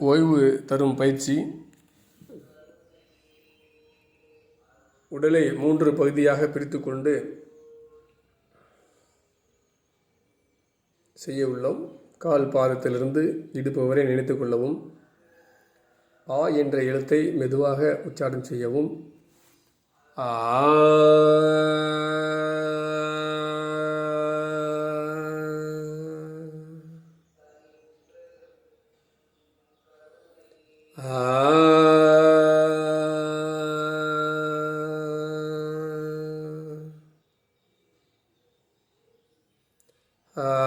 ஓய்வு தரும் பயிற்சி. உடலை மூன்று பகுதியாக பிரித்துக்கொண்டு செய்ய உள்ளோம். கால் பாதத்திலிருந்து இடுப்பு வரை நினைத்து கொள்ளவும். ஆ என்ற எழுத்தை மெதுவாக உச்சாரணம் செய்யவும். ஆ Ah. Ah.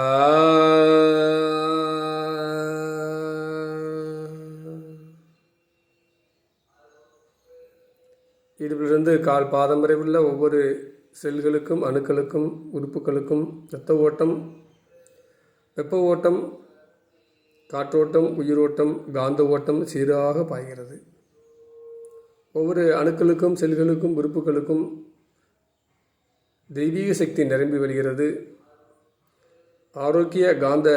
இடுப்பிலிருந்து கால் பாதம் வரை உள்ள ஒவ்வொரு செல்களுக்கும் அணுக்களுக்கும் உறுப்புகளுக்கும் இரத்த ஓட்டம் வெப்ப ஓட்டம் காற்றோட்டம் உயிரோட்டம் காந்த ஓட்டம் சீராக பாய்கிறது. ஒவ்வொரு அணுக்களுக்கும் செல்களுக்கும் உறுப்புகளுக்கும் தெய்வீக சக்தி நிரம்பி வருகிறது. ஆரோக்கிய காந்த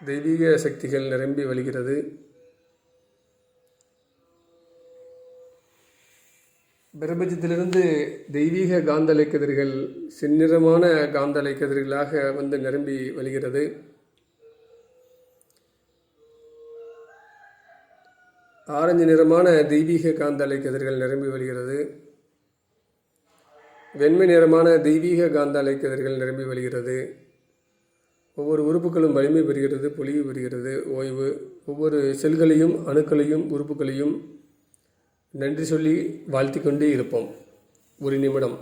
தெய்வீக சக்திகள் நிரம்பி வழிகிறது பிரபஞ்சத்திலிருந்து தெய்வீக காந்த அலைக்கதிர்கள் செந்நிறமான காந்த அலைக்கதிர்களாக வந்து நிரம்பி வழிகிறது ஆரஞ்சு நிறமான தெய்வீக காந்த அலைக்கதிர்கள் நிரம்பி வருகிறது வெண்மை நிறமான தெய்வீக காந்த அலைக்கதிர்கள் நிரம்பி வருகிறது ஒவ்வொரு உறுப்புகளும் வலிமை பெறுகிறது பொலிவு பெறுகிறது. ஓய்வு. ஒவ்வொரு செல்களையும் அணுக்களையும் உறுப்புகளையும் நன்றி சொல்லி வாழ்த்திக்கொண்டே இருப்போம். ஒரு நிமிடம்.